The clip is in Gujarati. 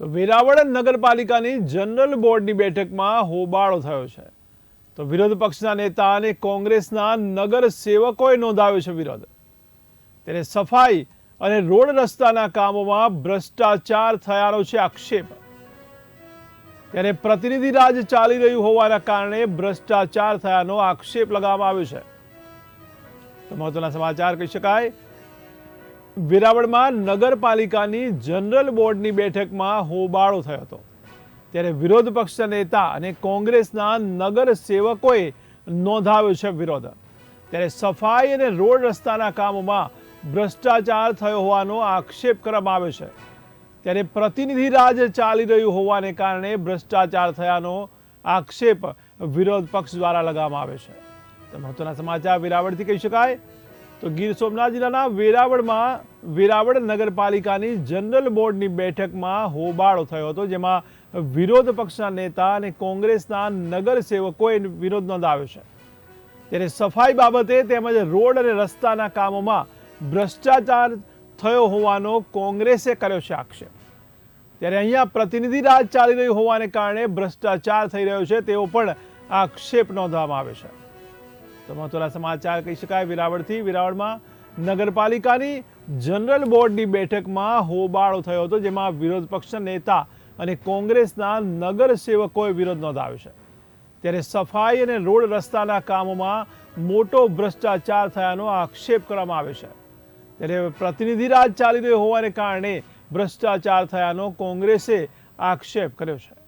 તો વેરાવળ નગરપાલિકાની જનરલ બોર્ડની બેઠકમાં હોબાળો થયો છે. તો વિરોધ પક્ષના નેતા અને કોંગ્રેસના નગર સેવકોએ નોંધાવ્યો છે વિરોધ. ત્યારે સફાઈ અને રોડ રસ્તાના કામોમાં ભ્રષ્ટાચાર થયાનો છે આક્ષેપ. ત્યારે પ્રતિનિધિ રાજ ચાલી રહ્યું હોવાના કારણે ભ્રષ્ટાચાર થયાનો આક્ષેપ લગાવવામાં આવ્યો છે. તો મહત્વના સમાચાર કહી શકાય વેરાવળમાં નગરપાલિકાની જનરલ બોર્ડની બેઠકમાં હોબાળો થયો હતો. ત્યારે વિરોધ પક્ષના નેતા અને કોંગ્રેસના નગર સેવકોએ નોંધાવ્યો છે વિરોધ. ત્યારે સફાઈ અને રોડ રસ્તાના કામોમાં ભ્રષ્ટાચાર થયો હોવાનો આક્ષેપ કરવામાં આવ્યો છે. ત્યારે પ્રતિનિધિ રાજ ચાલી રહ્યું હોવાને કારણે ભ્રષ્ટાચાર થયાનો આક્ષેપ વિરોધ પક્ષ દ્વારા લગાવવામાં આવ્યો છે. મહત્વના સમાચાર વિરાવળથી કહી શકાય. તો ગીર સોમનાથ જિલ્લાના વેરાવળમાં વેરાવળ નગરપાલિકાની જનરલ બોર્ડની બેઠકમાં હોબાળો થયો હતો, જેમાં વિરોધ પક્ષના નેતા અને કોંગ્રેસના નગરસેવકોએ વિરોધ નોંધાવ્યો છે. ત્યારે સફાઈ બાબતે તેમજ રોડ અને રસ્તાના કામોમાં ભ્રષ્ટાચાર થયો હોવાનો કોંગ્રેસે કર્યો છે આક્ષેપ. ત્યારે અહીંયા પ્રતિનિધિ રાજ ચાલી રહ્યું હોવાને કારણે ભ્રષ્ટાચાર થઈ રહ્યો છે, તેવો પણ આક્ષેપ નોંધવામાં આવે છે. તો મહત્વના સમાચાર કહી શકાય. વિરાવળથી વિરાવળમાં નગરપાલિકાની જનરલ બોર્ડની બેઠકમાં હોબાળો થયો હતો, જેમાં વિરોધ પક્ષના નેતા અને કોંગ્રેસના નગર સેવકોએ વિરોધ નોંધાવ્યો છે. ત્યારે સફાઈ અને રોડ રસ્તાના કામોમાં મોટો ભ્રષ્ટાચાર થયાનો આક્ષેપ કરવામાં આવે છે. ત્યારે પ્રતિનિધિ રાજ ચાલી રહ્યો હોવાને કારણે ભ્રષ્ટાચાર થયાનો કોંગ્રેસે આક્ષેપ કર્યો છે.